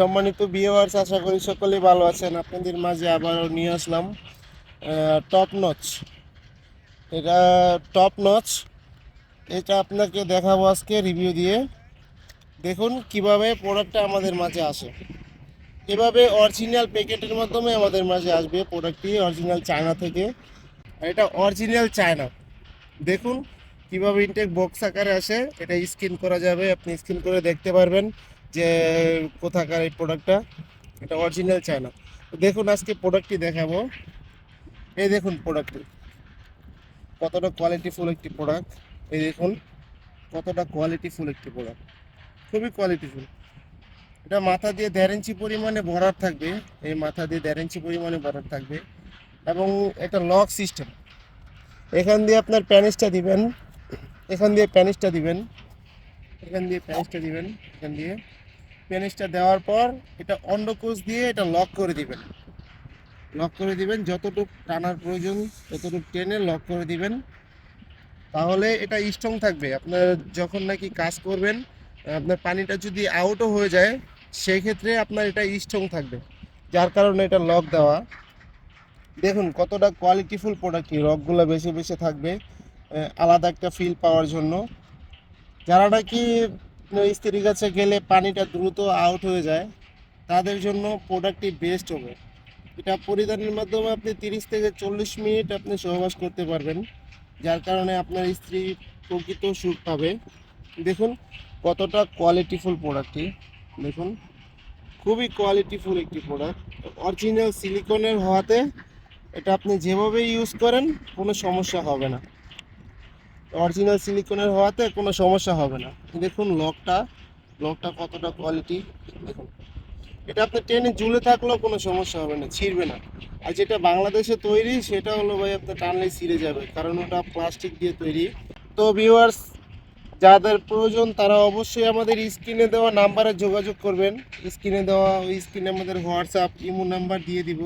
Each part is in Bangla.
সম্মানিত ভিউয়ার্স আশা করি সকলেই ভালো আছেন। আপনাদের মাঝে আবারও নিয়ে আসলাম টপ নচ এটা টপ নচ এটা আপনাকে দেখাবো আজকে রিভিউ দিয়ে। দেখুন কীভাবে প্রোডাক্টটা আমাদের মাঝে আসে। এভাবে অরিজিনাল প্যাকেটের মাধ্যমে আমাদের মাঝে আসবে প্রোডাক্টটি অরিজিনাল চায়না থেকে। এটা অরিজিনাল চায়না। দেখুন কীভাবে ইনটেক বক্স আকারে আসে। এটা স্ক্রিন করা যাবে, আপনি স্ক্রিন করে দেখতে পারবেন। যে কোথাকার এই প্রোডাক্টটা এটা অরিজিনাল চায়না দেখুন, আজকে প্রোডাক্টটি দেখাবো। এই দেখুন প্রোডাক্টটি কতটা কোয়ালিটিফুল একটি প্রোডাক্ট এই দেখুন, কতটা কোয়ালিটিফুল একটি প্রোডাক্ট খুবই কোয়ালিটিফুল এটা মাথা দিয়ে দেড় ইঞ্চি পরিমাণে ভরার থাকবে। এই মাথা দিয়ে দেড় ইঞ্চি পরিমাণে ভরার থাকবে। এবং এটা লক সিস্টেম এখান দিয়ে আপনার প্যানিসটা দিবেন। এখান দিয়ে প্যানিসটা দিবেন। এখান দিয়ে প্যানিসটা দিবেন। এখান দিয়ে। প্যানিসটা দেওয়ার পর এটা অন্ডকোষ দিয়ে এটা লক করে দিবেন। লক করে দিবেন, যতটুকু টানার প্রয়োজন, ততটুকু টেনে লক করে দিবেন। তাহলে এটা স্ট্রং থাকবে। আপনার যখন নাকি কাজ করবেন, আপনার পানিটা যদি আউটও হয়ে যায় সেই ক্ষেত্রে আপনার এটা স্ট্রং থাকবে। যার কারণে এটা লক দেওয়া। দেখুন, কতটা কোয়ালিটিফুল প্রোডাক্টটি রকগুলো বেশি বেশি থাকবে। আলাদা একটা ফিল পাওয়ার জন্য। যারা নাকি স্ত্রীর কাছে গেলে পানিটা দ্রুত আউট হয়ে যায়, তাদের জন্য প্রোডাক্টটি বেস্ট হবে। এটা পরিধানের মাধ্যমে আপনি তিরিশ থেকে চল্লিশ মিনিট আপনি সহবাস করতে পারবেন, যার কারণে আপনার স্ত্রী প্রকৃত সুখ পাবে। দেখুন কতটা কোয়ালিটিফুল প্রোডাক্টটি দেখুন, খুবই কোয়ালিটিফুল একটি প্রোডাক্ট অরিজিনাল সিলিকনের হওয়াতে এটা আপনি যেভাবে ইউজ করেন, কোনো সমস্যা হবে না। অরিজিনাল সিলিকনের হওয়াতে কোনো সমস্যা হবে না। দেখুন লকটা লকটা কতটা কোয়ালিটি দেখুন। এটা আপনি ট্রেনে ঝুলে থাকলেও কোনো সমস্যা হবে না, ছিঁড়বে না। আর যেটা বাংলাদেশে তৈরি, সেটা হলো ভাই আপনার টানলে ছিঁড়ে যাবে, কারণ ওটা প্লাস্টিক দিয়ে তৈরি। তো ভিউয়ার্স যাদের প্রয়োজন, তারা অবশ্যই আমাদের স্ক্রিনে দেওয়া নাম্বারে যোগাযোগ করবেন। স্ক্রিনে দেওয়া, ওই স্ক্রিনে আমাদের হোয়াটসঅ্যাপ, ইমো নাম্বার দিয়ে দিব।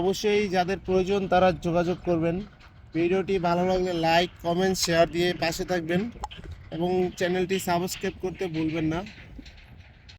অবশ্যই যাদের প্রয়োজন, তারা যোগাযোগ করবেন। ভিডিওটি ভালো লাগলে লাইক, কমেন্ট, শেয়ার দিয়ে পাশে থাকবেন এবং চ্যানেলটি সাবস্ক্রাইব করতে ভুলবেন না।